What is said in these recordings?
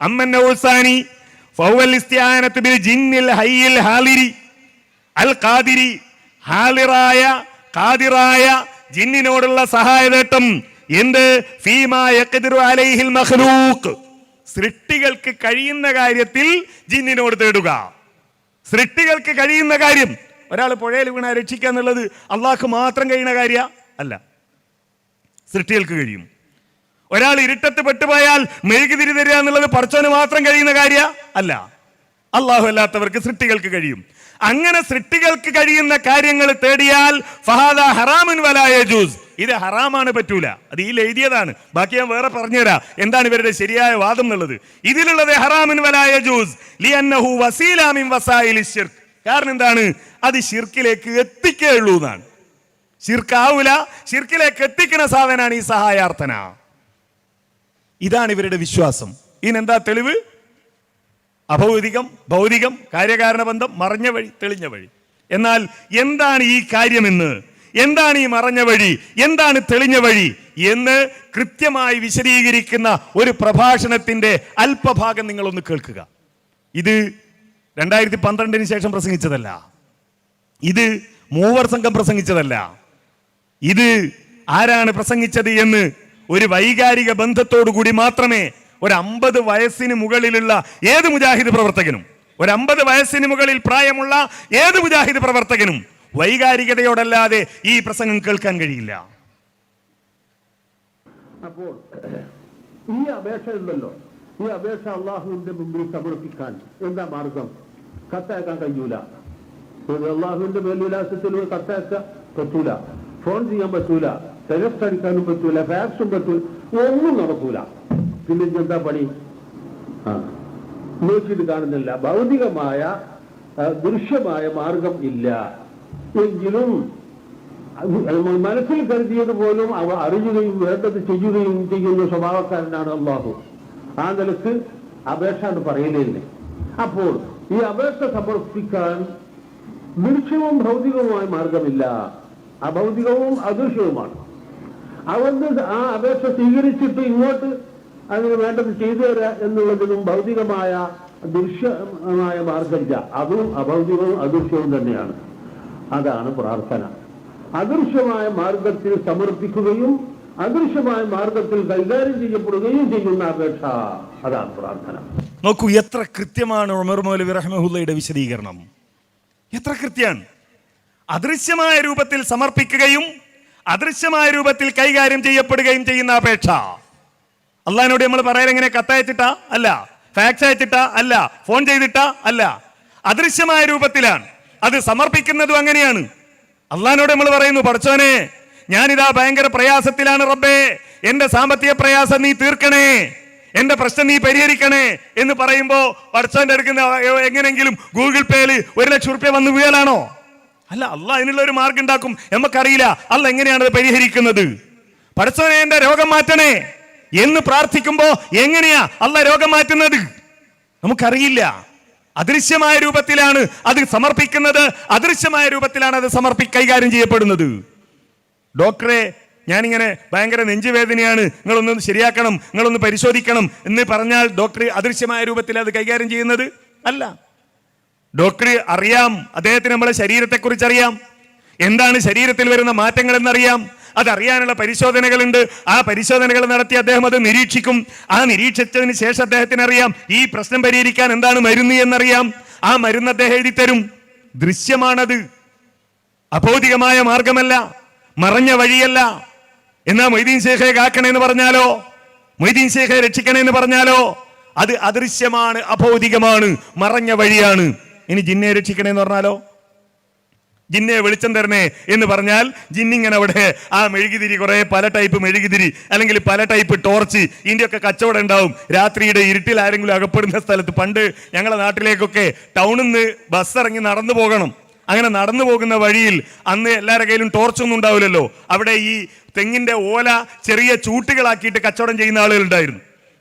അമ്മൻ ഔസാനി ഫൗവൽ bill ജിന്നിൽ ഹയ്യിൽ അൽ ഖാദിരി ജിന്നിനോടുള്ള സഹായതേട്ടം എന്ത്? അലൈഹിൽ സൃഷ്ടികൾക്ക് കഴിയുന്ന കാര്യത്തിൽ ജിന്നിനോട് തേടുക. സൃഷ്ടികൾക്ക് കഴിയുന്ന കാര്യം. ഒരാൾ പുഴയിൽ വീണ രക്ഷിക്കുക എന്നുള്ളത് അള്ളാഹ്ക്ക് മാത്രം കഴിയുന്ന കാര്യ? അല്ല. സൃഷ്ടികൾക്ക് കഴിയും. ഒരാൾ ഇരുട്ടത്ത് പെട്ടുപോയാൽ മെഴുകുതിരി തരിക എന്നുള്ളത് പറച്ചോന് മാത്രം കഴിയുന്ന കാര്യ? അല്ല. അള്ളാഹു അല്ലാത്തവർക്ക് സൃഷ്ടികൾക്ക് കഴിയും. അങ്ങനെ സൃഷ്ടികൾക്ക് കഴിയുന്ന കാര്യങ്ങൾ തേടിയാൽ ഫഹാദ ഹറാമുൻ വലായ ജൂസ് ഇത് ഹറാമാണ് പറ്റൂല. അത് ഈ എഴുതിയതാണ്. ബാക്കി ഞാൻ വേറെ പറഞ്ഞുതരാം. എന്താണ് ഇവരുടെ ശരിയായ വാദം എന്നുള്ളത്? ഇതിലുള്ളത് ഹറാമിൻ വലായ ജൂസ് വസീലാമിൻ കാരണം എന്താണ്? അത് ഷിർക്കിലേക്ക് എത്തിക്കേ ഉള്ളൂ എന്നാണ്. ഷിർക്കാവൂല ഷിർക്കിലേക്ക് എത്തിക്കുന്ന സാധനാണ് ഈ സഹായാർത്ഥന. ഇതാണ് ഇവരുടെ വിശ്വാസം. ഇതിനെന്താ തെളിവ്? അഭൗതികം ഭൗതികം കാര്യകാരണ ബന്ധം മറഞ്ഞ വഴി തെളിഞ്ഞ വഴി. എന്നാൽ എന്താണ് ഈ കാര്യമെന്ന് എന്താണ് ഈ മറഞ്ഞ വഴി? എന്താണ് തെളിഞ്ഞ വഴി? എന്ന് കൃത്യമായി വിശദീകരിക്കുന്ന ഒരു പ്രഭാഷണത്തിന്റെ അല്പഭാഗം നിങ്ങളൊന്ന് കേൾക്കുക. ഇത് രണ്ടായിരത്തി പന്ത്രണ്ടിന് ശേഷം പ്രസംഗിച്ചതല്ല. ഇത് മൂവർ സംഘം പ്രസംഗിച്ചതല്ല. ഇത് ആരാണ് പ്രസംഗിച്ചത് എന്ന് ഒരു വൈകാരിക ബന്ധത്തോടു കൂടി മാത്രമേ ഒരു അമ്പത് വയസ്സിന് മുകളിലുള്ള ഏത് മുജാഹിദ് പ്രവർത്തകനും ഒരു അമ്പത് വയസ്സിന് മുകളിൽ പ്രായമുള്ള ഏത് മുജാഹിദ് പ്രവർത്തകനും വൈകാരികതയോടല്ലാതെ ഈ പ്രസംഗം കേൾക്കാൻ കഴിയില്ല. അപ്പോൾ ഈ അപേക്ഷ ഉണ്ടല്ലോ. ഈ അപേക്ഷ അള്ളാഹുവിന്റെ മുമ്പിൽ സമർപ്പിക്കാൻ എന്താ മാർഗം? കത്തയക്കാൻ കഴിയൂല. അള്ളാഹുവിന്റെ മേൽവിലാസത്തിൽ കത്തയക്കാൻ പറ്റൂല. ഫോൺ ചെയ്യാൻ പറ്റൂല. അടിക്കാനും പറ്റൂല ഫാക്സും പറ്റൂല ഒന്നും നടക്കൂല. പിന്നെ എന്താ പണി? നോക്കിയിട്ട് കാണുന്നില്ല. ഭൗതികമായ ദൃശ്യമായ മാർഗം ഇല്ല. എങ്കിലും മനസ്സിൽ കരുതിയത് പോലും അവ അറിയുകയും വേണ്ടത് ചെയ്യുകയും ചെയ്യുന്ന സ്വഭാവക്കാരനാണ് അള്ളാഹു. ആ നിലയ്ക്ക് അപേക്ഷ എന്ന് പറയലില്ലേ അപ്പോൾ ഈ അപേക്ഷ സമർപ്പിക്കാൻ ദൃശ്യവും ഭൗതികവുമായ മാർഗമില്ല. അഭൗതികവും അദൃശ്യവുമാണ്. അവിടുന്ന് ആ അപേക്ഷ സ്വീകരിച്ചിട്ട് ഇങ്ങോട്ട് അതിന് വേണ്ടത് ചെയ്തു തരാ എന്നുള്ളതിനും ഭൗതികമായ ദൃശ്യമായ മാർഗമില്ല. അതും അഭൗതികവും അദൃശ്യവും തന്നെയാണ്. അതാണ് പ്രാർത്ഥന. അദൃശ്യമായ മാർഗത്തിൽ സമർപ്പിക്കുകയും അദൃശ്യമായ മാർഗത്തിൽ കൈകാര്യം ചെയ്യപ്പെടുകയും ചെയ്യുന്ന അപേക്ഷ. അതാണ് പ്രാർത്ഥന. നോക്കൂ എത്ര കൃത്യമാണ് ഉമർ മൗലവി റഹ്മഹുല്ലയുടെ വിശദീകരണം. എത്ര കൃത്യാണ്. അദൃശ്യമായ രൂപത്തിൽ സമർപ്പിക്കുകയും അദൃശ്യമായ രൂപത്തിൽ കൈകാര്യം ചെയ്യപ്പെടുകയും ചെയ്യുന്ന അപേക്ഷ. അള്ളഹാനോട് നമ്മൾ പറയാൻ എങ്ങനെ കത്തയച്ചിട്ടാ അല്ല. ഫാക്സ് അയച്ചിട്ടാ? അല്ല. ഫോൺ ചെയ്തിട്ടാ? അല്ല. അദൃശ്യമായ രൂപത്തിലാണ്. അത് സമർപ്പിക്കുന്നതും അങ്ങനെയാണ്. അള്ളഹാനോട് നമ്മൾ പറയുന്നു പഠിച്ചോനെ ഞാനിതാ ഭയങ്കര പ്രയാസത്തിലാണ് റബ്ബേ. എന്റെ സാമ്പത്തിക പ്രയാസം നീ തീർക്കണേ. എന്റെ പ്രശ്നം നീ പരിഹരിക്കണേ. എന്ന് പറയുമ്പോ പഠിച്ചോന്റെ എടുക്കുന്ന എങ്ങനെങ്കിലും ഗൂഗിൾ പേയിൽ ഒരു ലക്ഷം റുപ്യ വന്ന് വീഴലാണോ? അല്ല അല്ല അതിനുള്ള ഒരു മാർഗം ഉണ്ടാക്കും. നമുക്കറിയില്ല അല്ല എങ്ങനെയാണ് അത് പരിഹരിക്കുന്നത്? പഠിച്ചവനെ എന്റെ രോഗം മാറ്റണേ എന്ന് പ്രാർത്ഥിക്കുമ്പോ എങ്ങനെയാ അല്ല രോഗം മാറ്റുന്നത്? നമുക്കറിയില്ല. അദൃശ്യമായ രൂപത്തിലാണ് അത് സമർപ്പിക്കുന്നത്. അദൃശ്യമായ രൂപത്തിലാണ് അത് സമർപ്പി കൈകാര്യം ചെയ്യപ്പെടുന്നത്. ഡോക്ടറെ ഞാനിങ്ങനെ ഭയങ്കര നെഞ്ചുവേദനയാണ്. നിങ്ങളൊന്ന് ശരിയാക്കണം നിങ്ങളൊന്ന് പരിശോധിക്കണം എന്ന് പറഞ്ഞാൽ ഡോക്ടർ അദൃശ്യമായ രൂപത്തിൽ അത് കൈകാര്യം ചെയ്യുന്നത്? അല്ല. ഡോക്ടർ അറിയാം. അദ്ദേഹത്തിന് നമ്മളെ ശരീരത്തെക്കുറിച്ച് അറിയാം എന്താണ് ശരീരത്തിൽ വരുന്ന മാറ്റങ്ങൾ എന്നറിയാം അതറിയാനുള്ള പരിശോധനകളുണ്ട്. ആ പരിശോധനകൾ നടത്തി അദ്ദേഹം അത് നിരീക്ഷിക്കും. ആ നിരീക്ഷിച്ചതിന് ശേഷം അദ്ദേഹത്തിന് അറിയാം ഈ പ്രശ്നം പരിഹരിക്കാൻ എന്താണ് മരുന്ന് എന്നറിയാം. ആ മരുന്ന് അദ്ദേഹം എഴുതി തരും. ദൃശ്യമാണത്. അഭൗതികമായ മാർഗമല്ല. മറഞ്ഞ വഴിയല്ല. എന്നാ മൊയ്തീൻ ശേഖയെ കാക്കണേന്ന് പറഞ്ഞാലോ? മൊയ്തീൻ ശേഖയെ രക്ഷിക്കണേന്ന് പറഞ്ഞാലോ? അത് അദൃശ്യമാണ് അഭൗതികമാണ് മറഞ്ഞ വഴിയാണ്. ഇനി ജിന്നെ രക്ഷിക്കണേന്ന് പറഞ്ഞാലോ? ജിന്നെ വെളിച്ചം തരണേ എന്ന് പറഞ്ഞാൽ ജിന്നിങ്ങനെ അവിടെ ആ മെഴുകുതിരി കുറെ പല ടൈപ്പ് മെഴുകുതിരി അല്ലെങ്കിൽ പല ടൈപ്പ് ടോർച്ച് ഇതിന്റെയൊക്കെ കച്ചവടം ഉണ്ടാവും. രാത്രിയുടെ ഇരുട്ടിൽ ആരെങ്കിലും അകപ്പെടുന്ന സ്ഥലത്ത് പണ്ട് ഞങ്ങളുടെ നാട്ടിലേക്കൊക്കെ ടൗണിൽ നിന്ന് ബസ് ഇറങ്ങി നടന്നു പോകണം. അങ്ങനെ നടന്നു പോകുന്ന വഴിയിൽ അന്ന് എല്ലാവരുടെ കയ്യിലും ടോർച്ചൊന്നും ഉണ്ടാവില്ലല്ലോ. അവിടെ ഈ തെങ്ങിന്റെ ഓല ചെറിയ ചൂട്ടുകളാക്കിയിട്ട് കച്ചവടം ചെയ്യുന്ന ആളുകളുണ്ടായിരുന്നു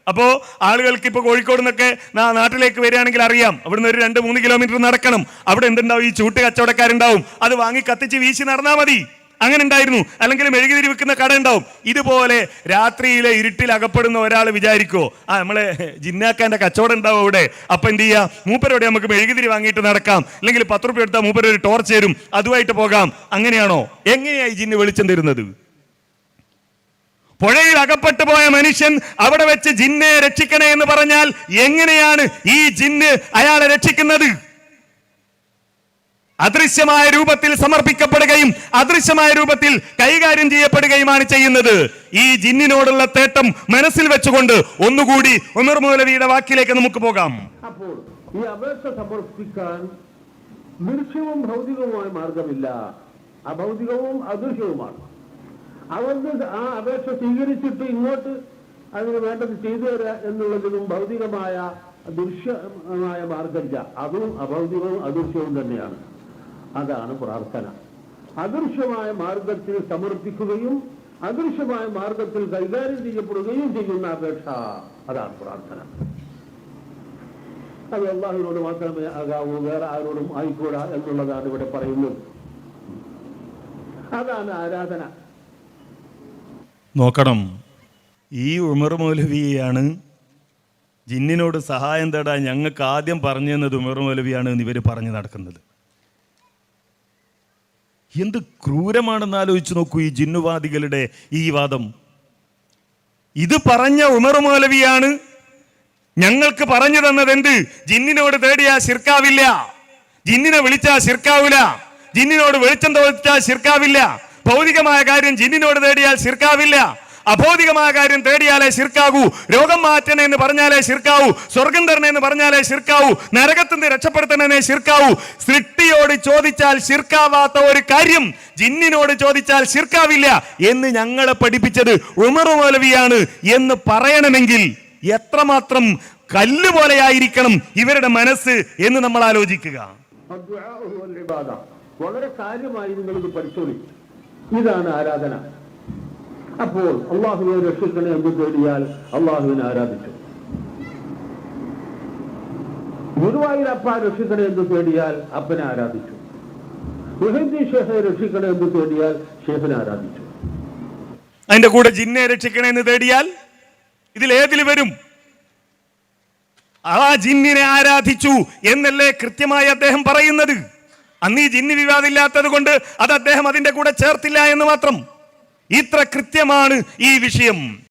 അപ്പോ ആളുകൾക്ക് ഇപ്പൊ കോഴിക്കോട് നിന്നൊക്കെ നാട്ടിലേക്ക് വരികയാണെങ്കിൽ അറിയാം. അവിടുന്ന് ഒരു രണ്ട് മൂന്ന് കിലോമീറ്റർ നടക്കണം. അവിടെ എന്തുണ്ടാവും? ഈ ചൂട്ട് കച്ചവടക്കാരുണ്ടാവും. അത് വാങ്ങി കത്തിച്ച് വീശി നടന്നാ മതി. അങ്ങനെ ഉണ്ടായിരുന്നു. അല്ലെങ്കിൽ മെഴുകുതിരി വിൽക്കുന്ന കട ഉണ്ടാവും. ഇതുപോലെ രാത്രിയിലെ ഇരുട്ടിൽ അകപ്പെടുന്ന ഒരാൾ വിചാരിക്കോ ആ നമ്മളെ ജിന്നാക്കാന്റെ കച്ചവടം ഉണ്ടാവും അവിടെ. അപ്പൊ എന്ത് ചെയ്യാ? മൂപ്പരോടെ നമുക്ക് മെഴുകുതിരി വാങ്ങിയിട്ട് നടക്കാം. അല്ലെങ്കിൽ പത്ത് റുപ്യ എടുത്താൽ മൂപ്പര് ഒരു ടോർച്ച് തരും. അതുമായിട്ട് പോകാം. അങ്ങനെയാണോ? എങ്ങനെയായി ജിന്ന് വെളിച്ചം തരുന്നത്? പുഴയിൽ അകപ്പെട്ടു പോയ മനുഷ്യൻ അവിടെ വെച്ച് ജിന്നെ രക്ഷിക്കണേ എന്ന് പറഞ്ഞാൽ എങ്ങനെയാണ് ഈ ജിന്ന് അയാളെ രക്ഷിക്കുന്നത്? അദൃശ്യമായ രൂപത്തിൽ സമർപ്പിക്കപ്പെടുകയും അദൃശ്യമായ രൂപത്തിൽ കൈകാര്യം ചെയ്യപ്പെടുകയുമാണ് ചെയ്യുന്നത്. ഈ ജിന്നിനോടുള്ള തേട്ടം മനസ്സിൽ വെച്ചുകൊണ്ട് ഒന്നുകൂടി ഉമർ വാക്കിലേക്ക് നമുക്ക് പോകാം. അപ്പോൾ ഈ അപേക്ഷ സമർപ്പിക്കാൻ ദൃശ്യവും ഭൗതികവുമായ മാർഗമില്ല. അഭൗതികവും അദൃശ്യവുമാണ്. അവർക്ക് ആ അപേക്ഷ സ്വീകരിച്ചിട്ട് ഇങ്ങോട്ട് അതിന് വേണ്ടത് ചെയ്തു തരിക എന്നുള്ളതിനും ഭൗതികമായ ദൃശ്യമായ മാർഗമില്ല. അതും അഭൗതികവും അദൃശ്യവും തന്നെയാണ്. അതാണ് പ്രാർത്ഥന. അദൃശ്യമായ മാർഗത്തിൽ സമർപ്പിക്കുകയും അദൃശ്യമായ മാർഗത്തിൽ കൈകാര്യം ചെയ്യപ്പെടുകയും ചെയ്യുന്ന അപേക്ഷ. അതാണ് പ്രാർത്ഥന. അത് അള്ളാഹുവിനോട് മാത്രമേ ആകാവൂ. വേറെ ആരോടും ആയിക്കൂടാ എന്നുള്ളതാണ് ഇവിടെ പറയുന്നത്. അതാണ് ആരാധന. നോക്കണം. ഈ ഉമർ മൗലവിയാണ് ജിന്നിനോട് സഹായം തേടാൻ ഞങ്ങൾക്ക് ആദ്യം പറഞ്ഞു തന്നത് ഉമർ മൗലവിയാണ് എന്ന് ഇവർ പറഞ്ഞു നടക്കുന്നത്. എന്ത് ക്രൂരമാണെന്ന് ആലോചിച്ച് നോക്കൂ ഈ ജിന്നുവാദികളുടെ ഈ വാദം. ഇത് പറഞ്ഞ ഉമർ മൗലവിയാണ് ഞങ്ങൾക്ക് പറഞ്ഞു തന്നത് എന്ത് ജിന്നിനോട് തേടിയാ ശിർക്കാവില്ല. ജിന്നിനെ വിളിച്ചാ ശിർക്കാവില്ല. ജിന്നിനോട് വെളിച്ചം തോന്നിച്ചാൽ ശിർക്കാവില്ല. ഭൗതികമായ കാര്യം ജിന്നിനോട് തേടിയാൽ ശിർക്കാവില്ല. അഭൗതികമായ കാര്യം തേടിയാലേ ശിർക്കാവൂ. രോഗം മാറ്റണേ എന്ന് പറഞ്ഞാലേ ശിർക്കാവൂ. സ്വർഗം തരണേ എന്ന് പറഞ്ഞാലേ ശിർക്കാവൂ. നരകത്തിൽ നിന്ന് രക്ഷപ്പെടുത്തണേ ശിർക്കാവൂ. സൃഷ്ടിയോട് ചോദിച്ചാൽ ശിർക്കാവാത്ത ഒരു കാര്യം ജിന്നിനോട് ചോദിച്ചാൽ ശിർക്കാവില്ല എന്ന് ഞങ്ങളെ പഠിപ്പിച്ചത് ഉമർ മൗലവിയാണ് എന്ന് പറയണമെങ്കിൽ എത്രമാത്രം കല്ല് പോലെയായിരിക്കണം ഇവരുടെ മനസ്സ് എന്ന് നമ്മൾ ആലോചിക്കുക. വളരെ കാര്യമായി നിങ്ങൾ ഇത് പരിശോധിക്കും. ഇതാണ് ആരാധന. അപ്പോൾ അള്ളാഹുവിനെ രക്ഷിക്കണേ എന്ന് തേടിയാൽ അള്ളാഹുവിനെ ആരാധിച്ചു. ഗുരുവായൂരപ്പ രക്ഷിക്കണേ എന്ന് തേടിയാൽ അപ്പനെ ആരാധിച്ചു. മുഹദ്ദീൻ ഷേഖെ രക്ഷിക്കണേ എന്ന് തേടിയാൽ ഷേഖിനെ ആരാധിച്ചു. അതിന്റെ കൂടെ ജിന്നെ രക്ഷിക്കണേ എന്ന് തേടിയാൽ ഇതിൽ ഏതിൽ വരും? ആ ജിന്നിനെ ആരാധിച്ചു എന്നല്ലേ കൃത്യമായി അദ്ദേഹം പറയുന്നത്? അന്ന് ഈ ജിന്നി വിവാദമില്ലാത്തത് കൊണ്ട് അത് അദ്ദേഹം അതിന്റെ കൂടെ ചേർത്തില്ല എന്ന് മാത്രം. ഇത്ര കൃത്യമാണ് ഈ വിഷയം.